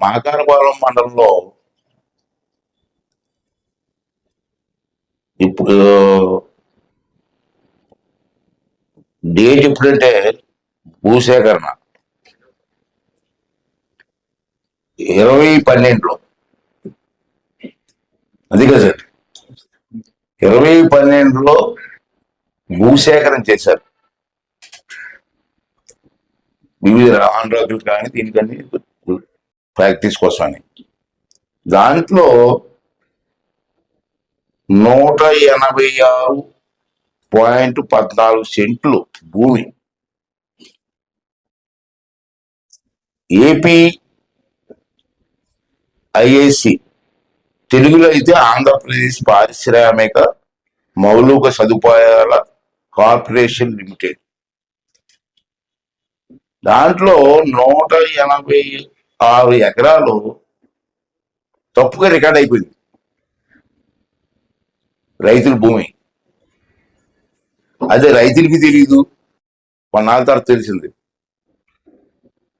మహకారపాలెం మండలంలో ఇప్పుడు డేట్ ఎప్పుడంటే భూసేకరణ. ఇరవై పన్నెండులో. అది కదా సార్. ఇరవై పన్నెండులో భూసేకరణ చేశారు. వివిధ ఆంధ్రాకులు కానీ దీనికని ప్రాక్టీస్ కోసమని. దాంట్లో నూట ఎనభై ఆరు పాయింట్ పద్నాలుగు సెంట్లు భూమి. ఏపీ ఐఐసి తెలుగులో అయితే ఆంధ్రప్రదేశ్ పారిశ్రామిక మౌలిక సదుపాయాల కార్పొరేషన్ లిమిటెడ్. దాంట్లో నూట ఎనభై ఆరు ఎకరాలు తప్పుగా రికార్డ్ అయిపోయింది. రైతుల భూమి. అదే రైతులకి తెలియదు కొన్నాళ్ళ తర్వాత తెలిసింది.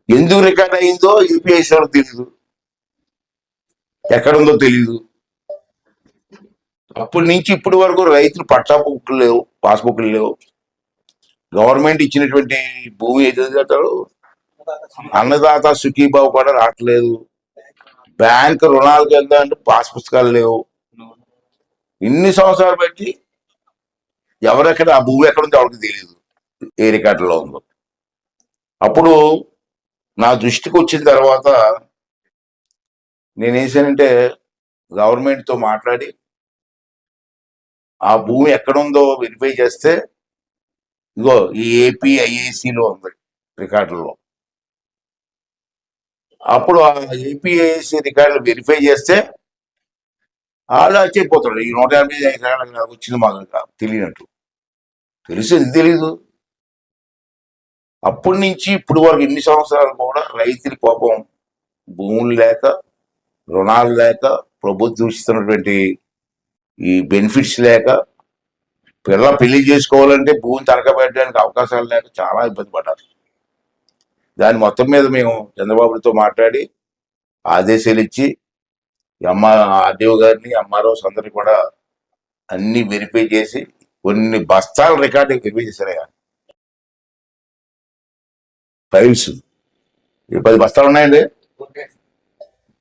ఎందుకు రికార్డ్ అయిందో యూపీఎస్ వాళ్ళకి తెలియదు ఎక్కడుందో తెలియదు అప్పటి నుంచి ఇప్పటి వరకు రైతులు పట్టా బుక్లు లేవు పాస్బుక్లు లేవు. గవర్నమెంట్ ఇచ్చినటువంటి భూమి ఏదైతే అన్నదాత సుఖీబాబు కూడా రావట్లేదు. బ్యాంక్ రుణాలకు వెళ్దామంటే పాస్ పుస్తకాలు లేవు. ఇన్ని సంవత్సరాలు బట్టి ఎవరెక్కడ ఆ భూమి ఎక్కడ ఉందో ఎవరికి తెలియదు ఏ రికార్డులో ఉందో. అప్పుడు నా దృష్టికి వచ్చిన తర్వాత నేనేసానంటే గవర్నమెంట్తో మాట్లాడి ఆ భూమి ఎక్కడుందో వెరిఫై చేస్తే ఇగో ఈ ఏపీ ఐఏసీలో ఉంది రికార్డుల్లో. అప్పుడు ఆ ఏపీఐసి రికార్డులు వెరిఫై చేస్తే వాళ్ళు ఆశ్చర్యపోతాడు ఈ నూట యాభై ఎకరాలకు నాకు వచ్చింది మాకు తెలియనట్టు. తెలుసు ఇది తెలీదు? అప్పటి నుంచి ఇప్పుడు వరకు ఇన్ని సంవత్సరాలు కూడా రైతుల పాపం భూములు లేక రుణాలు లేక ప్రభుత్వం ఇస్తున్నటువంటి ఈ బెనిఫిట్స్ లేక పిల్ల పెళ్ళి చేసుకోవాలంటే భూమి తరగబెట్టడానికి పెట్టడానికి అవకాశాలు లేక చాలా ఇబ్బంది పడ్డారు. దాని మొత్తం మీద మేము చంద్రబాబుతో మాట్లాడి ఆదేశాలు ఇచ్చి అమ్మ ఆర్డీఓ గారిని ఎంఆర్ఓస్ అందరినీ కూడా అన్ని వెరిఫై చేసి కొన్ని బస్తాల రికార్డు వెరిఫై చేశారయ్యా ఫైల్స్ ఈ పది బస్తాలు ఉన్నాయండి.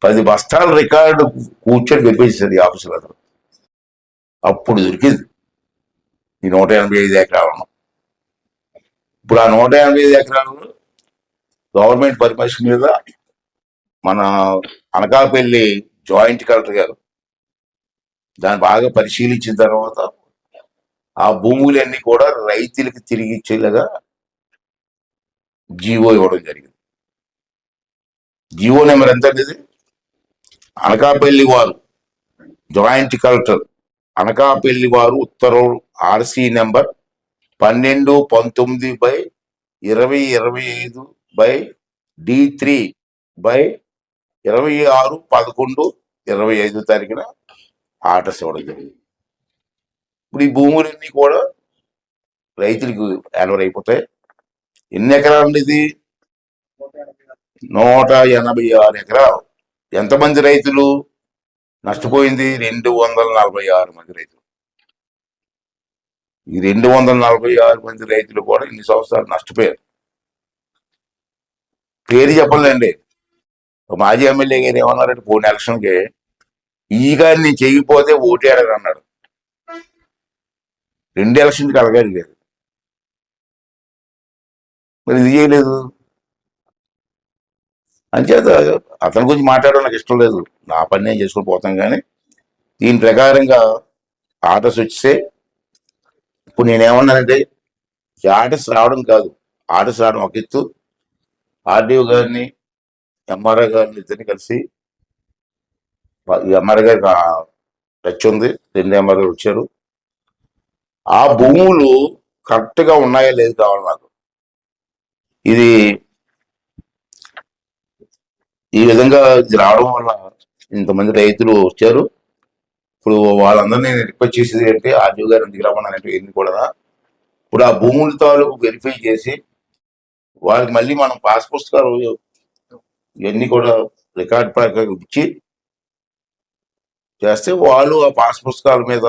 పది బస్తాల రికార్డు కూర్చొని వెరిఫై చేశారు ఈ ఆఫీసులో అతను అప్పుడు దొరికింది. ఈ నూట ఎనభై ఐదు ఎకరాలను ఇప్పుడు ఆ నూట ఎనభై ఐదు ఎకరాలు గవర్నమెంట్ పర్మిషన్ మీద మన అనకాపల్లి జాయింట్ కలెక్టర్ గారు దాన్ని బాగా పరిశీలించిన తర్వాత ఆ భూములన్నీ కూడా రైతులకు తిరిగి ఇచ్చేలాగా జీవో ఇవ్వడం జరిగింది. జీవో నెంబర్ ఎంత అండి ఇది? అనకాపల్లి వారు జాయింట్ కలెక్టర్ అనకాపల్లి వారు ఉత్తర్వులు ఆర్సీ నెంబర్ పన్నెండు పంతొమ్మిది బై ఇరవై ఇరవై ఐదు బై డి త్రీ బై ఇరవై ఆరు పదకొండు ఇరవై ఐదు తారీఖున ఆర్డర్స్ ఇవ్వడం జరిగింది. ఇప్పుడు ఈ భూములన్నీ కూడా రైతులకు యాన్వర్ అయిపోతాయి. ఎన్ని ఎకరాలు ఇది? నూట ఎనభై ఆరు ఎకరాలు. ఎంతమంది రైతులు? నష్టపోయింది రెండు వందల నలభై ఆరు మంది రైతులు. ఈ రెండు వందల నలభై ఆరు మంది రైతులు కూడా ఇన్ని సంవత్సరాలు నష్టపోయారు. పేరు చెప్పలేండి. మాజీ ఎమ్మెల్యే గారు ఏమన్నారంటే పోయిన ఎలక్షన్కి ఈ గారిని చేయకపోతే ఓటేడని అన్నాడు. రెండు ఎలక్షన్కి అలగాడు లేదు మరి ఇది చేయలేదు. అంచేత అతని గురించి మాట్లాడడం నాకు ఇష్టం లేదు. నా పని నేను చేసుకుని పోతాం కానీ దీని ప్రకారంగా ఆర్డర్స్ వచ్చేస్తే ఇప్పుడు నేనేమన్నానంటే ఆర్డర్స్ రావడం కాదు. ఆర్డర్స్ రావడం ఒక ఎత్తు. ఆర్డీఓ గారిని ఎంఆర్ఓ గారిని ఇద్దరిని కలిసి ఎంఆర్ఓ గారికి టచ్ ఉంది రెండు ఎంఆర్ఓ వచ్చారు. ఆ భూములు కరెక్ట్గా ఉన్నాయా లేదు కావాలి నాకు. ఇది ఈ విధంగా ఇది రావడం వల్ల ఇంతమంది రైతులు వచ్చారు. ఇప్పుడు వాళ్ళందరినీ నేను రిక్వెస్ట్ చేసేది అంటే ఆర్డీఓ గారు ఎందుకు రమ్మన్నానంటే కూడా. ఇప్పుడు ఆ భూముల తాలూకు వెరిఫై చేసి వాళ్ళకి మళ్ళీ మనం పాస్ పుస్తకాలు ఇవన్నీ కూడా రికార్డ్ ప్రకారం ఇచ్చి చేస్తే వాళ్ళు ఆ పాస్ పుస్తకాల మీద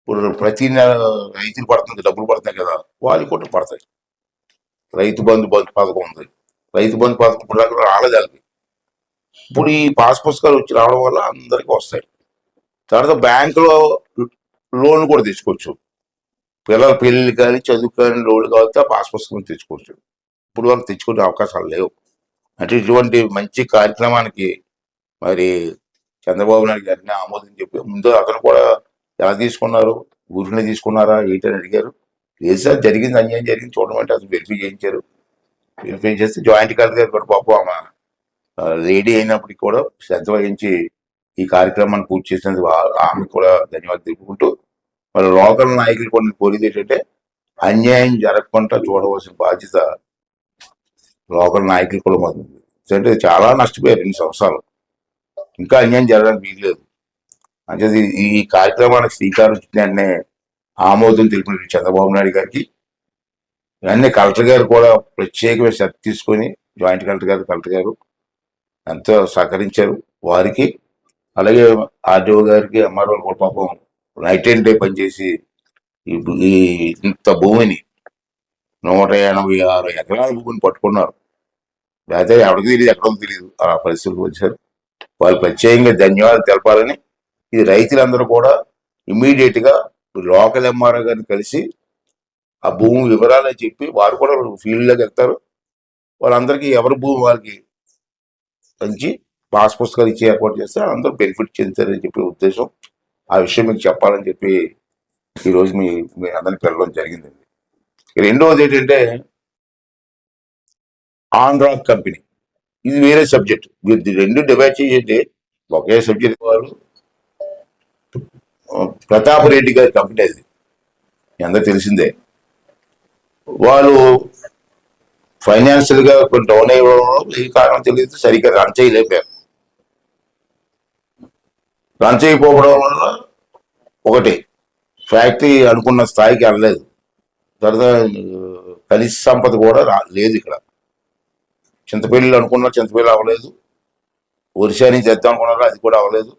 ఇప్పుడు ప్రతి నెల రైతులు పడుతుంది డబ్బులు పడుతున్నాయి కదా వాళ్ళు కూడా పడతాయి. రైతు బంధు బంధు పథకం ఉంది. రైతు బంధు పథకం ఇప్పుడు దాకా రాలేదు వాళ్ళకి. ఇప్పుడు ఈ పాస్ పుస్తకాలు వచ్చి రావడం వల్ల అందరికీ వస్తాయి. తర్వాత బ్యాంకులో లోన్ కూడా తీసుకోవచ్చు పిల్లల పెళ్ళిళ్ళు కానీ చదువు కానీ లోన్లు కావాలి ఆ పాస్ పుస్తకం తెచ్చుకోవచ్చు. ఇప్పుడు వరకు తెచ్చుకునే అవకాశాలు లేవు. అంటే ఇటువంటి మంచి కార్యక్రమానికి మరి చంద్రబాబు నాయుడు గారిని ఆమోదం చెప్పి ముందు అతను కూడా ఎలా తీసుకున్నారు? ఊరిని తీసుకున్నారా? ఏంటని అడిగారు. లేదు సార్ జరిగింది అన్యాయం జరిగింది. చూడమంటే అసలు వెరిఫై చేయించారు. వెరిఫై చేస్తే జాయింట్ కలెక్టర్ గారు కూడా పాపం ఆమె లేడీ అయినప్పటికీ కూడా శ్రద్ధ వహించి ఈ కార్యక్రమాన్ని పూర్తి చేసినందుకు ఆమె కూడా ధన్యవాదాలు తెలుపుకుంటూ మరి లోకల్ నాయకులు కొన్ని కోరేది ఏంటంటే అన్యాయం జరగకుండా చూడవలసిన బాధ్యత లోకల్ నాయకులు కూడా మాకు అంటే చాలా నష్టపోయారు రెండు సంవత్సరాలు. ఇంకా అన్యాయం జరగడానికి వీల్లేదు. అంటే ఈ కార్యక్రమానికి శ్రీకారం చుట్టిన వెంటనే ఆమోదం తెలిపిన చంద్రబాబు నాయుడు గారికి ఇవన్నీ కలెక్టర్ గారు కూడా ప్రత్యేకమైన శ్రద్ధ తీసుకొని జాయింట్ కలెక్టర్ గారు కలెక్టర్ గారు ఎంతో సహకరించారు వారికి. అలాగే ఆర్డీఓ గారికి ఎంఆర్ఓ కూడా పాపం నైట్ అండ్ డే పనిచేసి ఈ ఇంత భూమిని నూట ఎనభై ఆరు ఎకరాల భూమిని పట్టుకున్నారు. లేకపోతే ఎవరికి తెలియదు ఎక్కడో తెలియదు. ఆ పరిస్థితులకు వచ్చారు. వాళ్ళు ప్రత్యేకంగా ధన్యవాదాలు తెలపాలని ఇది రైతులందరూ కూడా ఇమీడియట్గా లోకల్ ఎంఆర్ఓ గారిని కలిసి ఆ భూమి వివరాలని చెప్పి వారు కూడా ఫీల్డ్లోకి వెళ్తారు. వాళ్ళందరికీ ఎవరి భూమి వాళ్ళకి మంచి పాస్ పుస్తకాలు ఇచ్చి ఏర్పాటు చేస్తే అందరూ బెనిఫిట్ చెందుతారని చెప్పి ఉద్దేశం. ఆ విషయం మీకు చెప్పాలని చెప్పి ఈరోజు మీ మీ అందరికి వెళ్ళడం జరిగిందండి. రెండవది ఏంటంటే ఆంధ్రా కంపెనీ. ఇది వేరే సబ్జెక్ట్. రెండు డివైడ్ చేయండి ఒకే సబ్జెక్ట్ వారు. ఆ, ప్రతాప్ రెడ్డి గారి కంపెనీ అది. ఎంత తెలిసిందే. వాళ్ళు ఫైనాన్షియల్గా కొన్ని కొంచెం డౌన్ అయ్యడం ఈ కారణం తెలియదు. సరిగ్గా రన్ చేయలేకపోయారు. రన్ చేయకపోవడం వల్ల ఒకటి ఫ్యాక్టరీ అనుకున్న స్థాయికి వెళ్ళలేదు. తర్వాత కలిసి సంపద కూడా రా- లేదు ఇక్కడ. చింతపల్లిలో అనుకున్నారు చింతపల్లి అవ్వలేదు. ఒరిసా నుంచి తెద్దాం అనుకున్నారు అది కూడా అవ్వలేదు.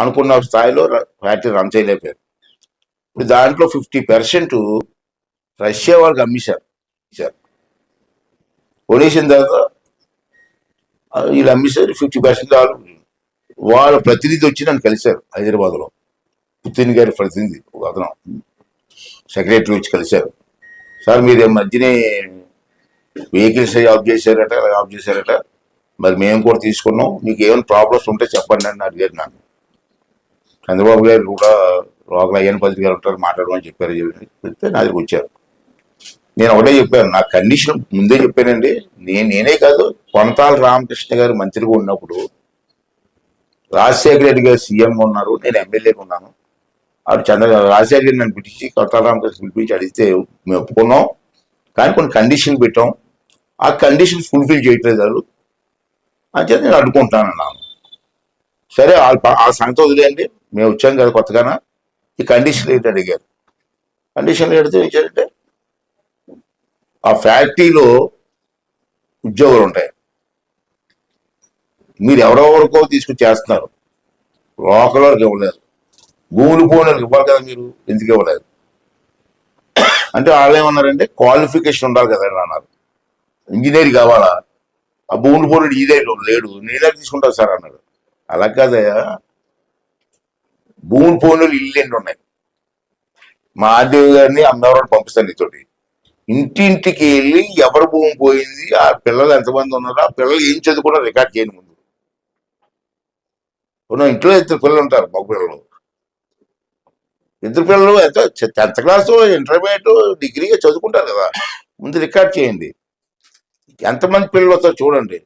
అనుకున్న స్థాయిలో ఫ్యాక్టరీ రన్ చేయలేకపోయారు. ఇప్పుడు దాంట్లో ఫిఫ్టీ పర్సెంట్ రష్యా వాళ్ళకి అమ్మేశారు ఇచ్చారు. కొనేసిన తర్వాత వీళ్ళు అమ్మేశారు ఫిఫ్టీ పర్సెంట్ వాళ్ళు వాళ్ళ ప్రతినిధి వచ్చి నన్ను కలిశారు హైదరాబాద్లో. పుతిన్ గారి ప్రతినిధి ఒక అతను. సెక్రటరీ వచ్చి కలిశారు. సార్ మీరు మధ్యనే వెహికల్స్ ఆఫ్ చేశారట ఆఫ్ చేశారట. మరి మేము కూడా తీసుకున్నాం. మీకు ఏమైనా ప్రాబ్లమ్స్ ఉంటే చెప్పండి అని అడిగారు నన్ను. చంద్రబాబు గారు కూడా లోకల్ అయ్యని పది గారు ఉంటారు మాట్లాడమని చెప్పారు చెప్తే నా దగ్గరికి వచ్చారు. నేను ఒకటే చెప్పాను నా కండిషన్ ముందే చెప్పానండి. నేను నేనే కాదు కొనతాల రామకృష్ణ గారు మంత్రిగా ఉన్నప్పుడు రాజశేఖర రెడ్డి గారు సీఎం ఉన్నారు నేను ఎమ్మెల్యేగా ఉన్నాను. ఆవిడ చంద్ర రాజశేఖర రెడ్డి నన్ను పిలిచి కొనతాల రామకృష్ణ పిలిపించి అడిగితే మేము ఒప్పుకున్నాం. కానీ కొన్ని కండిషన్లు పెట్టాం. ఆ కండిషన్ ఫుల్ఫిల్ చేయట్లేదు వాళ్ళు అని చెప్పి నేను అడ్డుకుంటాను అన్నాను. సరే వాళ్ళ ఆ సంగతి వదిలేయండి. మేము వచ్చాం కదా కొత్తగానా. ఈ కండిషన్ ఏంటి అడిగారు. కండిషన్ పెడితే ఏంటంటే ఆ ఫ్యాక్టరీలో ఉద్యోగాలు ఉంటాయి. మీరు ఎవరెవరికో తీసుకుని చేస్తున్నారు. లోకల్ వాళ్ళకి ఇవ్వలేదు. భూములు పోయిన వాళ్ళకి ఇవ్వాలి కదా మీరు. ఎందుకు ఇవ్వలేదు? అంటే వాళ్ళు ఏమన్నారంటే క్వాలిఫికేషన్ ఉండాలి కదండి అన్నారు. ఇంజనీర్ కావాలా? ఆ భూములు పోలేడు ఇదే లేడు నేనే తీసుకుంటా సార్ అన్నాడు. అలా కాదయ్యా. భూములు పోయిన ఇల్లు ఎన్ని ఉన్నాయి? మహాదేవి గారిని అమ్మేవారిని పంపిస్తాను నీతోటి. ఇంటింటికి వెళ్ళి ఎవరు భూమి పోయింది ఆ పిల్లలు ఎంతమంది ఉన్నారో ఆ పిల్లలు ఏం చదువుకున్నా రికార్డ్ చేయని ముందు. ఇంట్లో ఇద్దరు పిల్లలు ఉంటారు మగ పిల్లలు. ఇద్దరు పిల్లలు ఎంత టెన్త్ క్లాస్ ఇంటర్మీడియట్ డిగ్రీగా చదువుకుంటారు కదా. ముందు రికార్డ్ చేయండి. ఎంతమంది పిల్లలు వస్తారో చూడండి.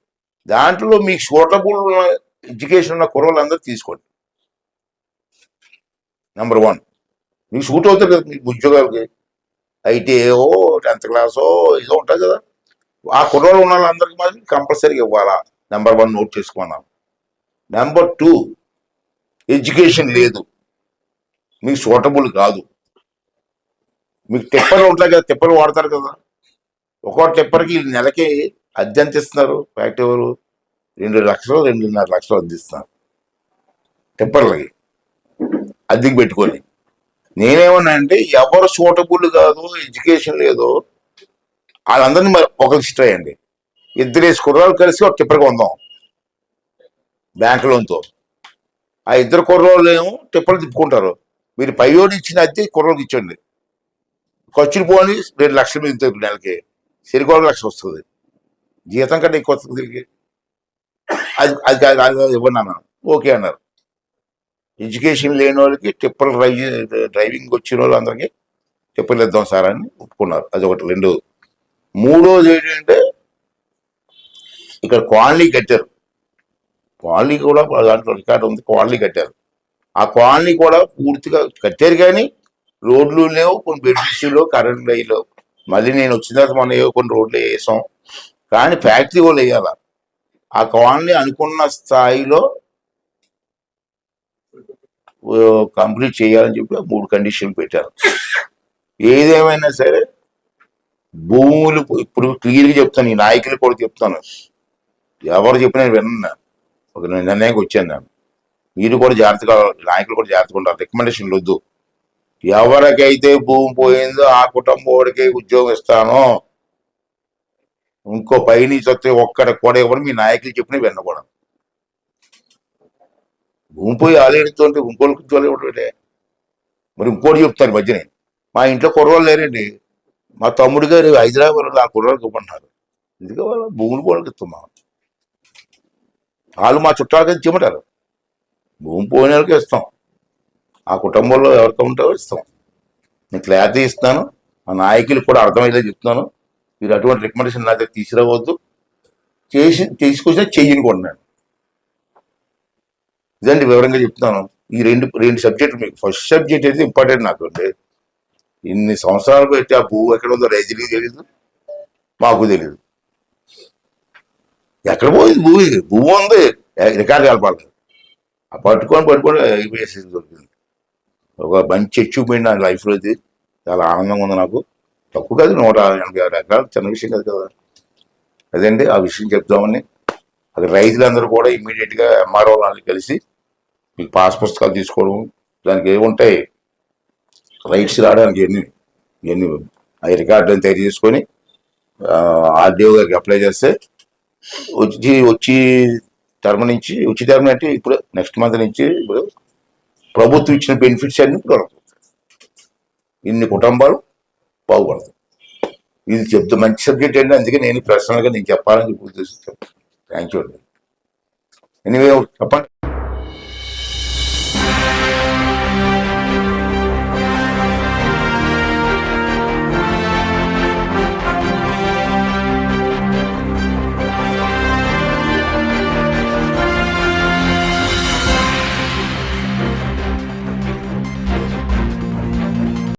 దాంట్లో మీకు సూటబుల్ ఎడ్యుకేషన్ ఉన్న కుర్రలందరూ తీసుకోండి. నెంబర్ వన్ మీకు సూట్ అవుతారు కదా మీకు ఉద్యోగాలకి. ఐటీఏఓ టెన్త్ క్లాసో ఏదో ఉంటుంది కదా. ఆ కుర్రలు ఉన్న వాళ్ళందరికీ మాత్రం కంపల్సరీగా ఇవ్వాలా? నెంబర్ వన్ నోట్ చేసుకున్నాం నెంబర్ టూ ఎడ్యుకేషన్ లేదు. మీకు సూటబుల్ కాదు. మీకు టిప్పర్లు ఉంటాయి కదా టిప్పర్లు వాడతారు కదా. ఒక్కో టిప్పర్కి నెలకి అద్దె ఎంత ఇస్తున్నారు? ఫ్యాక్టరీ వాళ్ళు రెండు లక్షలు రెండున్నర లక్షలు అందిస్తున్నారు. టిప్పర్లకి. అద్దెకి పెట్టుకొని. నేనేమన్నా అంటే ఎవరు సూటబుల్ కాదు ఎడ్యుకేషన్ లేదు. వాళ్ళందరినీ మరి ఒక ఇష్టం అయ్యండి ఇద్దరు వేసి కుర్రాలు కలిసి ఒక టిప్పర్కి ఉందాం బ్యాంక్ లోన్తో. ఆ ఇద్దరు కుర్రోళ్ళు ఏమో టిప్పర్లు తిప్పుకుంటారు. మీరు పైయోడు ఇచ్చిన అద్దె కుర్రోళ్ళకి ఇచ్చండి ఖర్చులు పోని రెండు లక్షలు మీద నెలకి. సిరికోడ లక్ష వస్తుంది. జీతం కంటే ఎక్కువ వస్తుంది దీనికి అది అది కాదు, ఇవ్వండి అన్నాను ఓకే అన్నారు. ఎడ్యుకేషన్ లేని వాళ్ళకి టిప్పర్ డ్రైవ్ డ్రైవింగ్ వచ్చిన వాళ్ళు అందరికీ టిప్పర్లు ఇద్దాం సార్ అని ఒప్పుకున్నారు. అది ఒకటి. రెండు. మూడోది ఏంటంటే ఇక్కడ కాలనీ కట్టారు. కాలనీ కూడా దాంట్లో రికార్డు ఉంది కాలనీ కట్టారు. ఆ కాలనీ కూడా పూర్తిగా కట్టారు కానీ రోడ్లు లేవు కొన్ని బెనిఫిట్స్ లేవు కరెంట్ లేవు. మళ్ళీ నేను వచ్చిన తర్వాత మొన్న ఏవో కొన్ని రోడ్లు వేసాం. కానీ ఫ్యాక్టరీ వాళ్ళు వేయాల. ఆ కాలనీ అనుకున్న స్థాయిలో కంప్లీట్ చేయాలని చెప్పి మూడు కండిషన్లు పెట్టారు. ఏదేమైనా సరే భూములు ఇప్పుడు క్లియర్గా చెప్తాను ఈ నాయకులు కూడా చెప్తాను. ఎవరు చెప్పినా నేను విన్నా. ఒక నిర్ణయానికి వచ్చాను నేను. మీరు కూడా జాగ్రత్తగా నాయకులు కూడా జాగ్రత్తగా ఉండాలి. రికమెండేషన్లు వద్దు. ఎవరికైతే భూమి పోయిందో ఆ కుటుంబోడికి ఉద్యోగం ఇస్తానో ఇంకో పైన వస్తే ఒక్కడికి కూడా ఇవ్వడం మీ నాయకులు చెప్పిన వినకూడదు. భూమి పోయి ఆలేడుతుంటే ఇంకోళ్ళకి ఉద్యోగాలు ఇవ్వడం మరి ఇంకోటి చెప్తాను మధ్యనే. మా ఇంట్లో కుర్రోళ్ళు లేరండి. మా తమ్ముడు గారు హైదరాబాద్ ఆ కుర్రోళ్ళకి ఇవ్వమంటున్నారు ఎందుకు వాళ్ళ భూములు కూడా ఇస్తున్నాం. వాళ్ళు మా చుట్టాలకి ఇచ్చమంటారు భూమి పోయిన వాళ్ళకి ఇస్తాం. ఆ కుటుంబంలో ఎవరికి ఉంటారో ఇస్తాం నేను క్లారిటీ ఇస్తాను. మా నాయకులు కూడా అర్థమయ్యేలా చెప్తున్నాను. మీరు అటువంటి రికమెండేషన్ నా దగ్గర తీసుకురావద్దు. చేసి తీసుకొచ్చిన చెయ్యనుకుంటున్నాను ఇదండి వివరంగా చెప్తున్నాను. ఈ రెండు రెండు సబ్జెక్టులు మీకు ఫస్ట్ సబ్జెక్ట్ అయితే ఇంపార్టెంట్ నాకు అండి. ఇన్ని సంవత్సరాలు పెట్టి ఆ భూ ఎక్కడ ఉందో రైతులకి తెలియదు మాకు తెలియదు ఎక్కడ పోయింది భూమి? భూమి ఉంది. రికార్డు కలపాలి. ఆ పట్టుకొని పట్టుకొని ఐపీఎస్ దొరికింది. ఒక మంచి అచీవ్మెంట్ నా లైఫ్లో ఇది. చాలా ఆనందంగా ఉంది నాకు. తక్కువ కాదు నూట ఎనభై ఆరు ఎకరాలు చిన్న విషయం కాదు కదా. అదండి ఆ విషయం చెప్దామని. అది రైతులందరూ కూడా ఇమ్మీడియట్గా ఎంఆర్ఓ వాళ్ళని కలిసి మీకు పాస్ పుస్తకాలు తీసుకోవడం దానికి ఏముంటాయి రైట్స్ రావడానికి ఎన్ని ఎన్ని ఆ రికార్డులను తయారు చేసుకొని ఆర్డీఓ గారికి అప్లై చేస్తే వచ్చి వచ్చి టర్మ్ నుంచి వచ్చి టర్మ్ అంటే ఇప్పుడు నెక్స్ట్ మంత్ నుంచి ఇప్పుడు ప్రభుత్వం ఇచ్చిన బెనిఫిట్స్ అన్ని కొనసాగుతాయి ఇన్ని కుటుంబాలు బాగుపడతాయి. ఇది చెప్తే మంచి సబ్జెక్ట్ అండి. అందుకే నేను ప్రశ్నలుగా నేను చెప్పాలని చెప్పి ఉద్దేశిస్తాను. థ్యాంక్ యూ అండి. ఎనివే చెప్పండి.